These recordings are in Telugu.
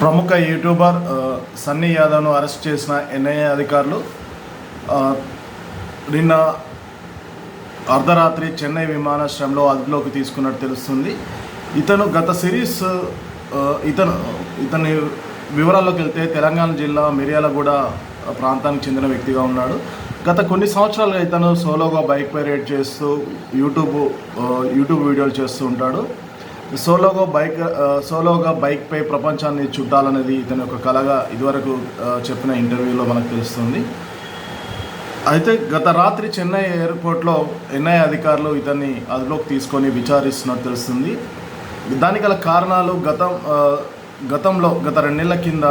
ప్రముఖ యూట్యూబర్ సన్నీ యాదవ్ను అరెస్ట్ చేసిన ఎన్ఐఏ అధికారులు నిన్న అర్ధరాత్రి చెన్నై విమానాశ్రయంలో అదుపులోకి తీసుకున్నట్టు తెలుస్తుంది. ఇతను గత సిరీస్ ఇతను ఇతని వివరాల్లోకి వెళ్తే తెలంగాణ జిల్లా మిర్యాలగూడ ప్రాంతానికి చెందిన వ్యక్తిగా ఉన్నాడు. గత కొన్ని సంవత్సరాలుగా ఇతను సోలోగా బైక్ పై రైడ్ చేస్తూ యూట్యూబ్ యూట్యూబ్ వీడియోలు చేస్తూ ఉంటాడు. సోలోగా బైక్ సోలోగా బైక్పై ప్రపంచాన్ని చుట్టాలనేది ఇతని యొక్క కళగా ఇదివరకు చెప్పిన ఇంటర్వ్యూలో మనకు తెలుస్తుంది. అయితే గత రాత్రి చెన్నై ఎయిర్పోర్ట్లో ఎన్ఐ అధికారులు ఇతన్ని అదుపులోకి తీసుకొని విచారిస్తున్నట్టు తెలుస్తుంది. దానికి గల కారణాలు గతం గతంలో గత రెండు నెలల కింద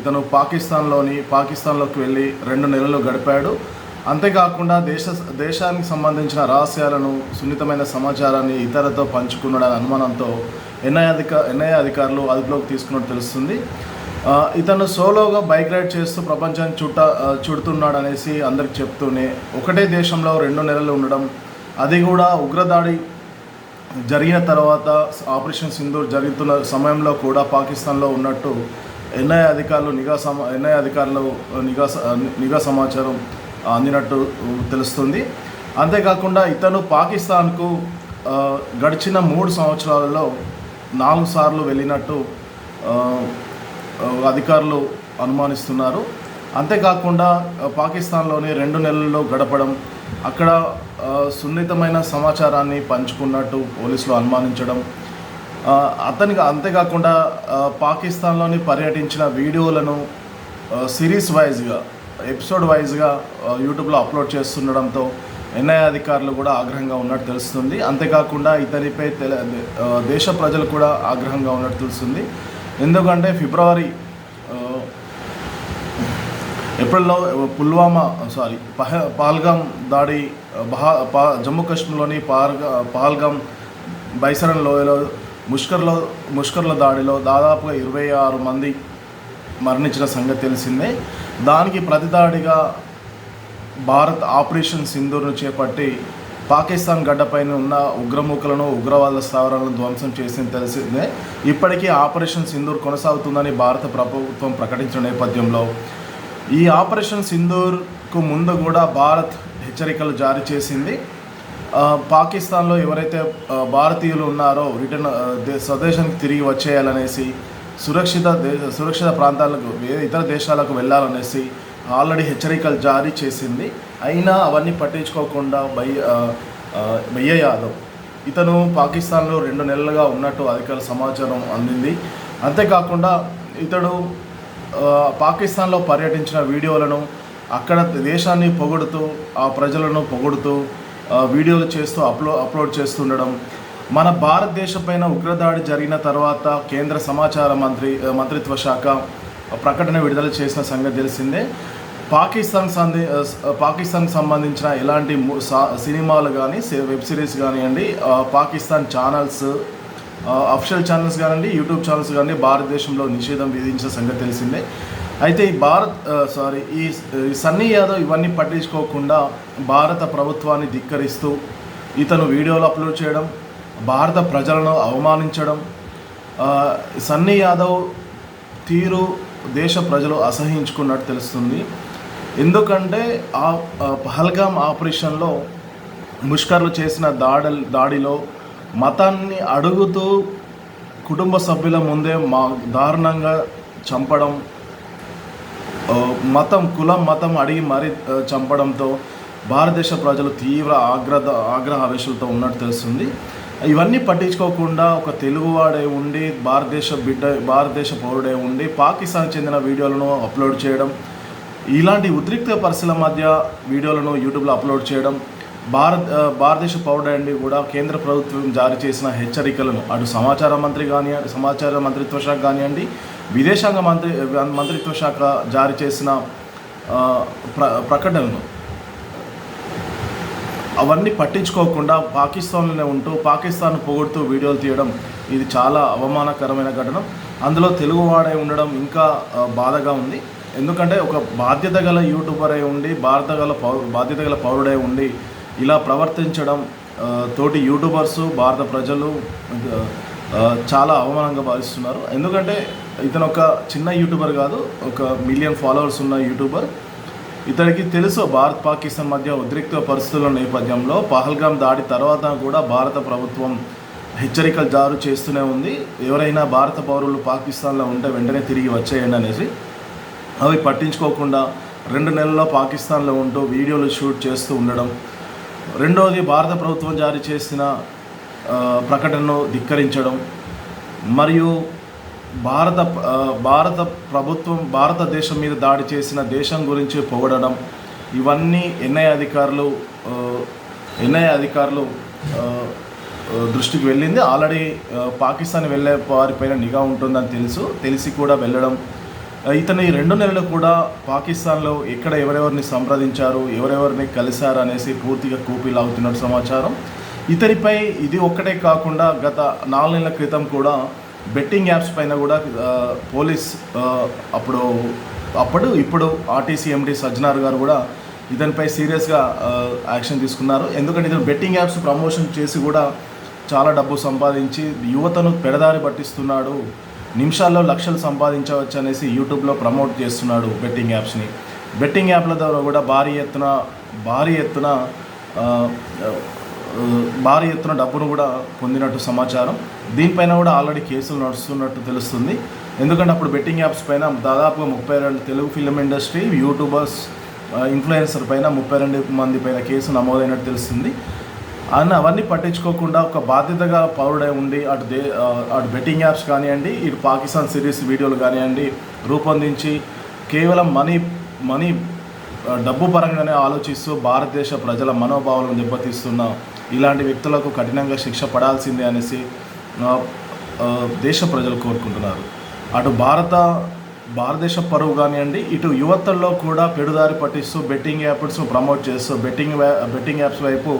ఇతను పాకిస్తాన్లోని పాకిస్తాన్లోకి వెళ్ళి రెండు నెలలు గడిపాడు. అంతేకాకుండా దేశ దేశానికి సంబంధించిన రహస్యాలను సున్నితమైన సమాచారాన్ని ఇతరులతో పంచుకున్నాడనే అనుమానంతో ఎన్ఐ అధిక ఎన్ఐ అధికారులు అదుపులోకి తీసుకున్నట్టు తెలుస్తుంది. ఇతను సోలోగా బైక్ రైడ్ చేస్తూ ప్రపంచాన్ని చుట్ట చుడుతున్నాడు అనేసి అందరికి చెప్తూనే ఒకటే దేశంలో రెండు నెలలు ఉండడం అది కూడా ఉగ్రదాడి జరిగిన తర్వాత ఆపరేషన్ సింధూర్ జరుగుతున్న సమయంలో కూడా పాకిస్తాన్లో ఉన్నట్టు ఎన్ఐ అధికారులు నిఘా సమా ఎన్ఐ అధికారులు నిఘా నిఘా సమాచారం అందినట్టు తెలుస్తుంది. అంతేకాకుండా ఇతను పాకిస్తాన్కు గడిచిన మూడు సంవత్సరాలలో నాలుగు సార్లు వెళ్ళినట్టు అధికారులు అనుమానిస్తున్నారు. అంతేకాకుండా పాకిస్తాన్లోని రెండు నెలల్లో గడపడం అక్కడ సున్నితమైన సమాచారాన్ని పంచుకున్నట్టు పోలీసులు అనుమానించడం అతనికి అంతేకాకుండా పాకిస్తాన్లోని పర్యటించిన వీడియోలను సిరీస్ వైజ్గా ఎపిసోడ్ వైజ్గా యూట్యూబ్లో అప్లోడ్ చేస్తుండడంతో ఎన్ఐ అధికారులు కూడా ఆగ్రహంగా ఉన్నట్టు తెలుస్తుంది. అంతేకాకుండా ఇతనిపై తెల దేశ ప్రజలు కూడా ఆగ్రహంగా ఉన్నట్టు తెలుస్తుంది. ఎందుకంటే ఫిబ్రవరి ఏప్రిల్లో పుల్వామా సారీ పహ పహల్గామ్ దాడి బహా పా జమ్మూ కాశ్మీర్లోని పహల్గా పహల్గామ్ బైసరన్ లోయలో ముష్కర్లో ముష్కర్ల దాడిలో దాదాపుగా ఇరవై ఆరు మంది మరణించిన సంగతి తెలిసిందే. దానికి ప్రతిదాడిగా భారత్ ఆపరేషన్ సింధూర్ను చేపట్టి పాకిస్తాన్ గడ్డపైన ఉన్న ఉగ్రముఖులను ఉగ్రవాద స్థావరాలను ధ్వంసం చేసింది తెలిసిందే. ఇప్పటికీ ఆపరేషన్ సింధూర్ కొనసాగుతుందని భారత ప్రభుత్వం ప్రకటించిన నేపథ్యంలో ఈ ఆపరేషన్ సింధూర్కు ముందు కూడా భారత్ హెచ్చరికలు జారీ చేసింది. పాకిస్తాన్లో ఎవరైతే భారతీయులు ఉన్నారో రిటర్న్ స్వదేశానికి తిరిగి వచ్చేయాలనేసి సురక్షిత దేశ సురక్షిత ప్రాంతాలకు వేరే ఇతర దేశాలకు వెళ్ళాలనేసి ఆల్రెడీ హెచ్చరికలు జారీ చేసింది. అయినా అవన్నీ పట్టించుకోకుండా బై ఆ, భయ్య యాదవ్ ఇతను పాకిస్తాన్లో రెండు నెలలుగా ఉన్నట్టు అధికారుల సమాచారం అందింది. అంతేకాకుండా ఇతడు పాకిస్తాన్లో పర్యటించిన వీడియోలను అక్కడ దేశాన్ని పొగుడుతూ ఆ ప్రజలను పొగుడుతూ వీడియోలు చేస్తూ అప్లో అప్లోడ్ చేస్తుండడం మన భారతదేశపైన ఉగ్రదాడి జరిగిన తర్వాత కేంద్ర సమాచార మంత్రి మంత్రిత్వ శాఖ ప్రకటన విడుదల చేసిన సంగతి తెలిసిందే. పాకిస్తాన్ సంది పాకిస్తాన్కి సంబంధించిన ఎలాంటి ము- సా- సినిమాలు కానీ వెబ్ సిరీస్ కానివ్వండి పాకిస్తాన్ ఛానల్స్ అఫిషియల్ ఛానల్స్ కానివ్వండి యూట్యూబ్ ఛానల్స్ కానీ భారతదేశంలో నిషేధం విధించిన సంగతి తెలిసిందే. అయితే ఈ భారత్ సారీ ఈ సన్నీ యాదవ్ ఇవన్నీ పట్టించుకోకుండా భారత ప్రభుత్వాన్ని ధిక్కరిస్తూ ఇతను వీడియోలు అప్లోడ్ చేయడం భారత ప్రజలను అవమానించడం సన్నీ యాదవ్ తీరు దేశ ప్రజలు అసహించుకున్నట్టు తెలుస్తుంది. ఎందుకంటే ఆ పహల్గామ్ ఆపరేషన్లో ముష్కర్లు చేసిన దాడ దాడిలో మతాన్ని అడుగుతూ కుటుంబ సభ్యుల ముందే మా దారుణంగా చంపడం మతం కులం మతం అడిగి మరీ చంపడంతో భారతదేశ ప్రజలు తీవ్ర ఆగ్రహ ఆగ్రహ ఉన్నట్టు తెలుస్తుంది. ఇవన్నీ పట్టించుకోకుండా ఒక తెలుగువాడే ఉండి భారతదేశ బిడ్డ భారతదేశ పౌరుడే ఉండి పాకిస్తాన్ చెందిన వీడియోలను అప్లోడ్ చేయడం ఇలాంటి ఉద్రిక్త పరిస్థితుల మధ్య వీడియోలను యూట్యూబ్లో అప్లోడ్ చేయడం భారత్ భారతదేశ పౌరుడండి కూడా కేంద్ర ప్రభుత్వం జారీ చేసిన హెచ్చరికలను అటు సమాచార మంత్రి కానివ్వండి సమాచార మంత్రిత్వ శాఖ కానివ్వండి విదేశాంగ మంత్రి మంత్రిత్వ శాఖ జారీ చేసిన ప్ర ప్రకటనను అవన్నీ పట్టించుకోకుండా పాకిస్తాన్లోనే ఉంటూ పాకిస్తాన్ పొగుడుతూ వీడియోలు తీయడం ఇది చాలా అవమానకరమైన ఘటన. అందులో తెలుగువాడై ఉండడం ఇంకా బాధగా ఉంది. ఎందుకంటే ఒక బాధ్యత గల యూట్యూబర్ అయి ఉండి భారత గల పౌరు బాధ్యత గల పౌరుడై ఉండి ఇలా ప్రవర్తించడం తోటి యూట్యూబర్సు భారత ప్రజలు చాలా అవమానంగా భావిస్తున్నారు. ఎందుకంటే ఇతను ఒక చిన్న యూట్యూబర్ కాదు ఒక మిలియన్ ఫాలోవర్స్ ఉన్న యూట్యూబర్. ఇతనికి తెలుసు భారత్ పాకిస్తాన్ మధ్య ఉద్రిక్త పరిస్థితుల నేపథ్యంలో పహల్గామ్ దాడి తర్వాత కూడా భారత ప్రభుత్వం హెచ్చరికలు జారు చేస్తూనే ఉంది. ఎవరైనా భారత పౌరులు పాకిస్తాన్లో ఉంటే వెంటనే తిరిగి వచ్చేయండి అనేసి. అవి పట్టించుకోకుండా రెండు నెలల్లో పాకిస్తాన్లో ఉంటూ వీడియోలు షూట్ చేస్తూ ఉండడం. రెండవది భారత ప్రభుత్వం జారీ చేసిన ప్రకటనను ధిక్కరించడం. మరియు భారత భారత ప్రభుత్వం భారతదేశం మీద దాడి చేసిన దేశం గురించి పొగడడం ఇవన్నీ ఎన్ఐ అధికారులు ఎన్ఐ అధికారులు దృష్టికి వెళ్ళింది. ఆల్రెడీ పాకిస్తాన్ వెళ్ళే వారిపైన నిఘా ఉంటుందని తెలుసు తెలిసి కూడా వెళ్ళడం. ఇతను ఈ రెండు నెలలు కూడా పాకిస్తాన్లో ఎక్కడ ఎవరెవరిని సంప్రదించారు ఎవరెవరిని కలిశారు అనేసి పూర్తిగా కూపీలాగుతున్నట్టు సమాచారం. ఇతనిపై ఇది ఒక్కటే కాకుండా గత నాలుగు నెలల క్రితం కూడా బెట్టింగ్ యాప్స్ పైన కూడా పోలీస్ అప్పుడు అప్పుడు ఇప్పుడు ఆర్టీసీ ఎండి సజ్జనార్ గారు కూడా ఇతనిపై సీరియస్గా యాక్షన్ తీసుకున్నారు. ఎందుకంటే ఇతను బెట్టింగ్ యాప్స్ ప్రమోషన్ చేసి కూడా చాలా డబ్బు సంపాదించి యువతను పెడదారి పట్టిస్తున్నాడు. నిమిషాల్లో లక్షలు సంపాదించవచ్చు అనేసి యూట్యూబ్లో ప్రమోట్ చేస్తున్నాడు బెట్టింగ్ యాప్స్ని. బెట్టింగ్ యాప్ల ద్వారా కూడా భారీ ఎత్తున భారీ ఎత్తున భారీ ఎత్తున డబ్బును కూడా పొందినట్టు సమాచారం. దీనిపైన కూడా ఆల్రెడీ కేసులు నడుస్తున్నట్టు తెలుస్తుంది. ఎందుకంటే అప్పుడు బెట్టింగ్ యాప్స్ పైన దాదాపుగా ముప్పై రెండు Telugu film industry YouTubers influencer పైన ముప్పై రెండు మంది పైన కేసు నమోదైనట్టు తెలుస్తుంది. అన్న అవన్నీ పట్టించుకోకుండా ఒక బాధ్యతగా పౌరుడై ఉండి అటు దే అటు బెట్టింగ్ యాప్స్ కానివ్వండి ఇటు పాకిస్తాన్ సిరీస్ వీడియోలు కానివ్వండి రూపొందించి కేవలం మనీ మనీ డబ్బు పరంగానే ఆలోచిస్తూ భారతదేశ ప్రజల మనోభావాలను దెబ్బతీస్తున్న ఇలాంటి వ్యక్తులకు కఠినంగా శిక్ష పడాల్సిందే అనేసి దేశ ప్రజలు కోరుకుంటున్నారు. అటు భారత భారతదేశ పరువు కానివ్వండి ఇటు యువతల్లో కూడా పెడుదారి పట్టిస్తూ బెట్టింగ్ యాప్స్ ప్రమోట్ చేస్తూ బెట్టింగ్ బెట్టింగ్ యాప్స్ వైపు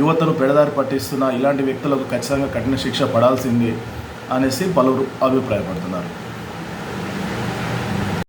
యువతను పెడదారి పట్టిస్తున్న ఇలాంటి వ్యక్తులకు ఖచ్చితంగా కఠిన శిక్ష పడాల్సింది అనేసి పలువురు అభిప్రాయపడుతున్నారు.